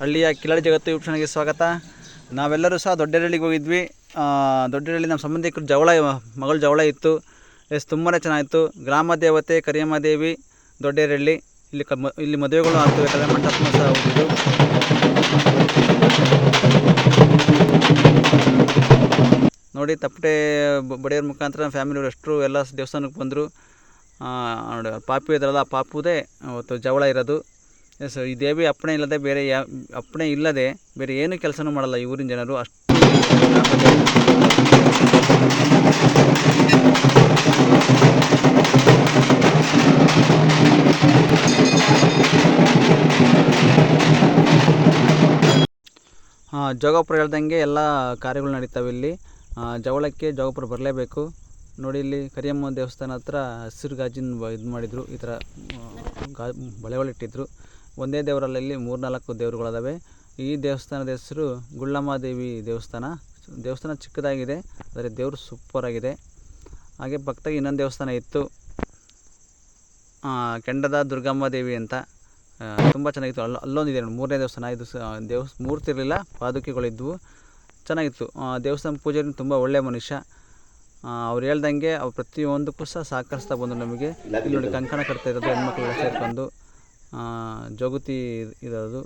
ಹಳ್ಳಿಯ ಕಿಲಾಡಿ ಜಗತ್ತು ಯೂಟ್ಯೂಬ್ ಸ್ವಾಗತ. ನಾವೆಲ್ಲರೂ ಸಹ ದೊಡ್ಡರಳ್ಳಿಗೆ ಹೋಗಿದ್ವಿ. ದೊಡ್ಡೇರಳ್ಳಿ ನಮ್ಮ ಸಂಬಂಧಿಕರು ಜವಳ, ಮಗಳ ಜವಳ ಇತ್ತು. ಎಸ್ ತುಂಬಾ ಚೆನ್ನಾಗಿತ್ತು. ಗ್ರಾಮ ದೇವತೆ ಕರಿಯಮ್ಮ ದೇವಿ, ದೊಡ್ಡೇರಳ್ಳಿ. ಇಲ್ಲಿ ಕ ಇಲ್ಲಿ ಮದುವೆಗಳು ಆಗ್ತವೆ ಕಲ್ಯಾಣ ಮಂಟಪನೂ ಸಹ ಹೋಗಿದ್ದು ನೋಡಿ, ತಪ್ಪಟೆ ಬಡಿಯೋರ ಮುಖಾಂತರ ಫ್ಯಾಮಿಲಿಯವರು ಅಷ್ಟರು ಎಲ್ಲ ದೇವಸ್ಥಾನಕ್ಕೆ ಬಂದರು. ನೋಡಿ, ಪಾಪು ಇದ್ರಲ್ಲ, ಆ ಪಾಪುದೇ ಅವತ್ತು ಜವಳ ಇರೋದು. ಎಸ್ ಈ ದೇವಿ ಅಪ್ಪಣೆ ಇಲ್ಲದೆ ಬೇರೆ ಯಾ, ಅಪ್ಪಣೆ ಇಲ್ಲದೆ ಬೇರೆ ಏನು ಕೆಲಸನೂ ಮಾಡಲ್ಲ ಈ ಊರಿನ ಜನರು. ಅಷ್ಟು ಜೋಗಾಪುರ ಹೇಳ್ದಂಗೆ ಎಲ್ಲ ಕಾರ್ಯಗಳು ನಡೀತಾವೆ ಇಲ್ಲಿ ಜವಳಕ್ಕೆ ಜೋಗಪುರ ಬರಲೇಬೇಕು. ನೋಡಿ ಇಲ್ಲಿ ಕರಿಯಮ್ಮ ದೇವಸ್ಥಾನ ಹತ್ರ ಹಸಿರು ಗಾಜಿನ ಇದು ಮಾಡಿದರು, ಈ ಥರ ಗಾ, ಬಳೆಗಳಿಟ್ಟಿದ್ರು. ಒಂದೇ ದೇವರಲ್ಲಿ ಇಲ್ಲಿ, ಮೂರ್ನಾಲ್ಕು ದೇವರುಗಳದಾವೆ. ಈ ದೇವಸ್ಥಾನದ ಹೆಸರು ಗುಳ್ಳಮ್ಮ ದೇವಿ ದೇವಸ್ಥಾನ. ದೇವಸ್ಥಾನ ಚಿಕ್ಕದಾಗಿದೆ, ಆದರೆ ದೇವರು ಸೂಪರಾಗಿದೆ. ಹಾಗೆ ಪಕ್ಕದಾಗಿ ಇನ್ನೊಂದು ದೇವಸ್ಥಾನ ಇತ್ತು. ಕೆಂಡದ ದುರ್ಗಮ್ಮ ದೇವಿ ಅಂತ ತುಂಬ ಚೆನ್ನಾಗಿತ್ತು. ಅಲ್ಲ ಅಲ್ಲೊಂದಿದೆ ನೋಡಿ, ಮೂರನೇ ದೇವಸ್ಥಾನ. ಇದು ದೇವಸ್, ಮೂರ್ತಿ ಇರಲಿಲ್ಲ, ಪಾದುಕೆಗಳಿದ್ವು. ಚೆನ್ನಾಗಿತ್ತು. ದೇವಸ್ಥಾನ ಪೂಜಾರಿ ತುಂಬ ಒಳ್ಳೆಯ ಮನುಷ್ಯ. ಅವ್ರು ಹೇಳ್ದಂಗೆ ಅವ್ರು ಪ್ರತಿಯೊಂದಕ್ಕೂ ಸಹ ಸಹಕರಿಸ್ತಾ ಬಂದರು ನಮಗೆ. ಇಲ್ಲಿ ನೋಡಿ ಕಂಕಣ ಕಟ್ತಾ ಇರೋದು ಹೆಣ್ಮಕ್ಳೆಲ್ಲ ಸೇರ್ಕೊಂಡು. ಜೋಗತಿ ಇರೋದು.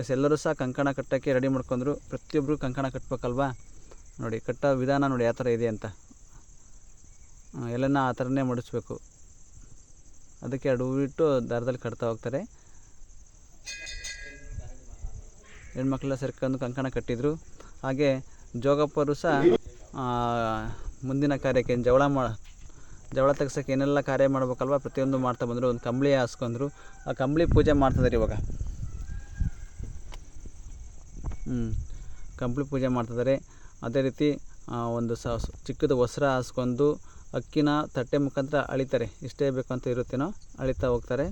ಎಸ್, ಎಲ್ಲರೂ ಸಹ ಕಂಕಣ ಕಟ್ಟೋಕ್ಕೆ ರೆಡಿ ಮಾಡ್ಕೊಂಡ್ರು. ಪ್ರತಿಯೊಬ್ಬರು ಕಂಕಣ ಕಟ್ಬೇಕಲ್ವಾ? ನೋಡಿ, ಕಟ್ಟೋ ವಿಧಾನ ನೋಡಿ ಯಾವ ಥರ ಇದೆ ಅಂತ. ಎಲ್ಲನ ಆ ಥರನೇ ಮಡಿಸ್ಬೇಕು. ಅದಕ್ಕೆ ಎರಡು ಬಿಟ್ಟು ದಾರದಲ್ಲಿ ಕಟ್ತಾ ಹೋಗ್ತಾರೆ. ಹೆಣ್ಮಕ್ಳೆಲ್ಲ ಸೇರ್ಕೊಂಡು ಕಂಕಣ ಕಟ್ಟಿದ್ರು. ಹಾಗೆ ಜೋಗಪ್ಪರು ಸಹ ಮುಂದಿನ ಕಾರ್ಯಕ್ಕೆ ಜವಳ ಮಾ, ಜವಳ ತೆಗ್ಸೋಕ್ಕೆ ಏನೆಲ್ಲ ಕಾರ್ಯ ಮಾಡ್ಬೇಕಲ್ವ? ಪ್ರತಿಯೊಂದು ಮಾಡ್ತಾ ಬಂದರು, ಒಂದು ಕಂಬಳಿ ಹಾಸ್ಕೊಂಡ್ರು ಆ ಕಂಬಳಿ ಪೂಜೆ ಮಾಡ್ತಿದ್ದಾರೆ ಇವಾಗ. ಹ್ಞೂ ಕಂಬಳಿ ಪೂಜೆ ಮಾಡ್ತಿದ್ದಾರೆ ಅದೇ ರೀತಿ ಒಂದು ಸ ಚಿಕ್ಕದು ವಸ್ತ್ರ ಹಾಸ್ಕೊಂಡು ಅಕ್ಕಿನ ತಟ್ಟೆ ಮುಖಾಂತರ ಅಳಿತಾರೆ. ಇಷ್ಟೇ ಬೇಕು ಅಂತ ಇರುತ್ತೇನೋ, ಅಳಿತಾ ಹೋಗ್ತಾರೆ.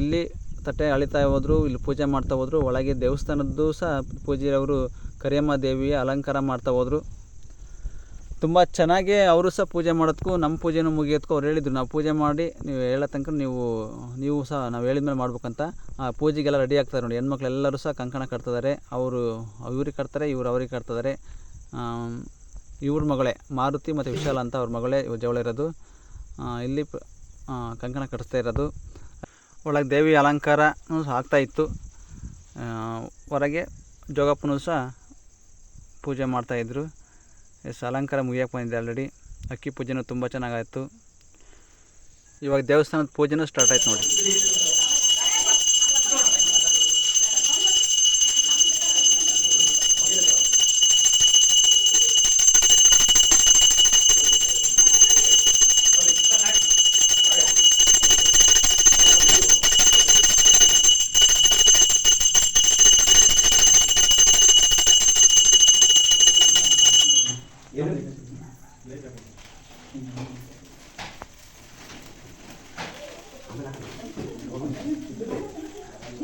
ಇಲ್ಲಿ ತಟ್ಟೆ ಅಳಿತಾ ಹೋದ್ರು, ಇಲ್ಲಿ ಪೂಜೆ ಮಾಡ್ತಾ ಹೋದ್ರು. ಒಳಗೆ ದೇವಸ್ಥಾನದ್ದು ಸಹ ಪೂಜೆಯವರು ಕರಿಯಮ್ಮ ದೇವಿಯ ಅಲಂಕಾರ ಮಾಡ್ತಾ ಹೋದರು. ತುಂಬ ಚೆನ್ನಾಗಿ ಅವರು ಸಹ ಪೂಜೆ ಮಾಡೋದಕ್ಕೂ ನಮ್ಮ ಪೂಜೆನೂ ಮುಗಿಯೋದಕ್ಕೂ ಅವ್ರು ಹೇಳಿದ್ರು. ನಾವು ಪೂಜೆ ಮಾಡಿ, ನೀವು ಹೇಳೋ ತನಕ ನೀವು ನೀವು ಸಹ ನಾವು ಹೇಳಿದ ಮೇಲೆ ಮಾಡ್ಬೇಕಂತ. ಆ ಪೂಜೆಗೆಲ್ಲ ರೆಡಿ ಆಗ್ತಾರೆ ನೋಡಿ. ಹೆಣ್ಮಕ್ಳೆಲ್ಲರೂ ಸಹ ಕಂಕಣ ಕಟ್ತಿದ್ದಾರೆ. ಅವರು, ಇವ್ರಿಗೆ ಕಟ್ತಾರೆ, ಇವ್ರು ಅವ್ರಿಗೆ ಕಟ್ತಿದ್ದಾರೆ. ಇವ್ರ ಮಗಳೇ, ಮಾರುತಿ ಮತ್ತು ವಿಶಾಲ ಅಂತ ಅವ್ರ ಮಗಳೇ ಇವ ಜವಳ ಇರೋದು. ಇಲ್ಲಿ ಕಂಕಣ ಕಟ್ಟಿಸ್ತಾ ಇರೋದು. ಒಳಗೆ ದೇವಿ ಅಲಂಕಾರ ಆಗ್ತಾ ಇತ್ತು. ಹೊರಗೆ ಜೋಗಪ್ಪನೂ ಸಹ ಪೂಜೆ ಮಾಡ್ತಾಯಿದ್ರು ಎಸ್, ಅಲಂಕಾರ ಮುಗಿಯಕ್ಕೆ ಬಂದಿದೆ ಆಲ್ರೆಡಿ ಅಕ್ಕಿ ಪೂಜೆನೂ ತುಂಬ ಚೆನ್ನಾಗಾಯಿತು. ಇವಾಗ ದೇವಸ್ಥಾನದ ಪೂಜೆನೂ ಸ್ಟಾರ್ಟ್ ಆಯ್ತು ನೋಡಿ.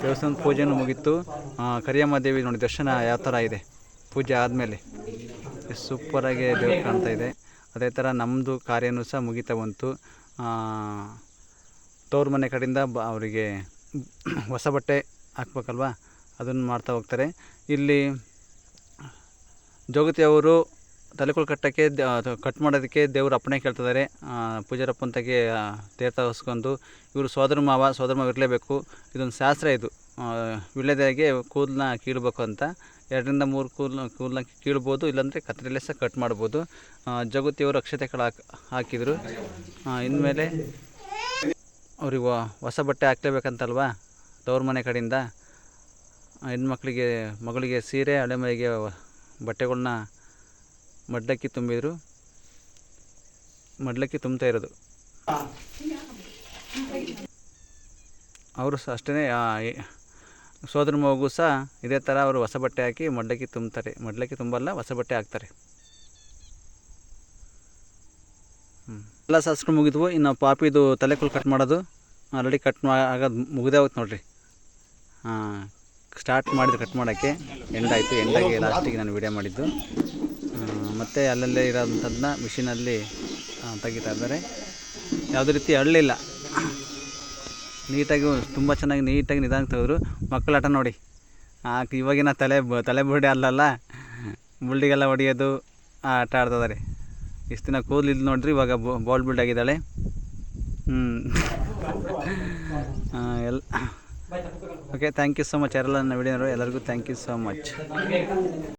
ದೇವಸ್ಥಾನದ ಪೂಜೆನೂ ಮುಗೀತು. ಕರಿಯಮ್ಮ ದೇವಿ ನೋಡಿ ದರ್ಶನ ಯಾವ ಥರ ಇದೆ? ಪೂಜೆ ಆದಮೇಲೆ. ಸೂಪರಾಗಿ ದೇವ್ರು ಕಾಣ್ತಾ ಇದೆ. ಅದೇ ಥರ ನಮ್ಮದು ಕಾರ್ಯನೂ ಸಹ ಮುಗಿತಾ ಬಂತು. ಆ, ತವ್ರ ಮನೆ ಕಡೆಯಿಂದ ಬ ಅವರಿಗೆ ಹೊಸ ಬಟ್ಟೆ ಹಾಕ್ಬೇಕಲ್ವಾ? ಅದನ್ನು ಮಾಡ್ತಾ ಹೋಗ್ತಾರೆ. ಇಲ್ಲಿ ಜೋಗತಿ ಅವರು ತಲೆಕುಳು ಕಟ್ಟೋಕ್ಕೆ ಕಟ್ ಮಾಡೋದಕ್ಕೆ ದೇವ್ರ ಅಪ್ಪಣೆ ಕೇಳ್ತಿದ್ದಾರೆ. ಪೂಜಾರಪ್ಪಂತಗೆ ತೀರ್ಥ ಹೊಸ್ಕೊಂಡು ಇವರು ಸೋದರ ಮಾವ ಸೋದರ ಮಾವ ಇರಲೇಬೇಕು. ಇದೊಂದು ಶಾಸ್ತ್ರ ಇದು. ಆ, ವೀಳ್ಯದೆಲೆಗೆ ಕೂದಲನ್ನ ಕೀಳಬೇಕು ಅಂತ. ಎರಡರಿಂದ ಮೂರು ಕೂದಲು ಕೂದಲನ್ನ ಕೀಳ್ಬೋದು ಇಲ್ಲಾಂದರೆ ಕತ್ತರಿಯಲ್ಲೇ ಸಹ ಕಟ್ ಮಾಡ್ಬೋದು. ಜಗತ್ತಿಯವರು ಅಕ್ಷತೆಗಳು ಹಾಕಿ ಹಾಕಿದರು. ಇನ್ಮೇಲೆ ಅವ್ರಿಗೆ ಹೊಸ ಬಟ್ಟೆ ಹಾಕ್ಲೇಬೇಕಂತಲ್ವಾ? ತವ್ರ ಮನೆ ಕಡೆಯಿಂದ. ಹೆಣ್ಮಕ್ಳಿಗೆ ಮಗಳಿಗೆ ಸೀರೆ ಹಳೆ ಮನೆಗೆ ಬಟ್ಟೆಗಳ್ನ ಮಡ್ಲಕ್ಕಿ ತುಂಬಿದ್ರು. ಮಡ್ಲಕ್ಕಿ ತುಂಬ್ತಾ ಇರೋದು. ಅವರು ಸಹ ಅಷ್ಟೇ ಸೋದರ ಮಗು ಸಹ ಇದೇ ಥರ ಅವರು ಹೊಸ ಬಟ್ಟೆ ಹಾಕಿ ಮಡ್ಲಕ್ಕಿ ತುಂಬ್ತಾರೆ. ಮಡ್ಲಕ್ಕಿ ತುಂಬಲ್ಲ ಹೊಸ ಬಟ್ಟೆ ಹಾಕ್ತಾರೆ. ಹ್ಞೂ ಎಲ್ಲ ಸಾಸ್ಕೊಂಡು ಮುಗಿದ್ವು. ಇನ್ನು ಪಾಪಿದು ತಲೆ ಕುಲ್ ಕಟ್ ಮಾಡೋದು ಆಲ್ರೆಡಿ ಕಟ್ ಆಗೋದು ಮುಗಿದೇ ಹೋಗ್ತು ನೋಡ್ರಿ. ಹಾಂ ಸ್ಟಾರ್ಟ್ ಮಾಡಿದ್ರು ಕಟ್ ಮಾಡೋಕ್ಕೆ. ಎಂಡಾಯಿತು ಎಂಡಾಗಿ ಲಾಸ್ಟಿಗೆ ನಾನು ವಿಡಿಯೋ ಮಾಡಿದ್ದು. ಮತ್ತು ಅಲ್ಲಲ್ಲೇ ಇರೋಂಥದ್ದನ್ನ ಮಿಷಿನಲ್ಲಿ ತೆಗಿತಾ ಇದ್ದಾರೆ. ಯಾವುದೇ ರೀತಿ ಹಳ್ಳಿಲ್ಲ. ನೀಟಾಗಿ, ತುಂಬ ಚೆನ್ನಾಗಿ ನೀಟಾಗಿ ನಿಧಾನಕ್ಕೆ ತೆಗೆದ್ರು. ಮಕ್ಕಳಾಟ ನೋಡಿ. ಇವಾಗಿನ ತಲೆ ಬ ತಲೆ ಬುರುಡೆ ಅಲ್ಲಲ್ಲ. ಬುಲ್ಡಿಗೆಲ್ಲ ಹೊಡೆಯೋದು ಆಟ ಆಡ್ತಿದ್ದಾರೆ ಇಷ್ಟು ದಿನ ಕೂದಲು ಇದು ನೋಡ್ರಿ, ಇವಾಗ ಬಾಲ್ ಬಿಲ್ಡ್ ಆಗಿದ್ದಾಳೆ. ಹ್ಞೂ ಎಲ್ಲ. Okay thank you so much ಎಲ್ಲ ನನ್ನ ವಿಡಿಯೋ ಎಲ್ಲರಿಗೂ ಥ್ಯಾಂಕ್ ಯು ಸೊ ಮಚ್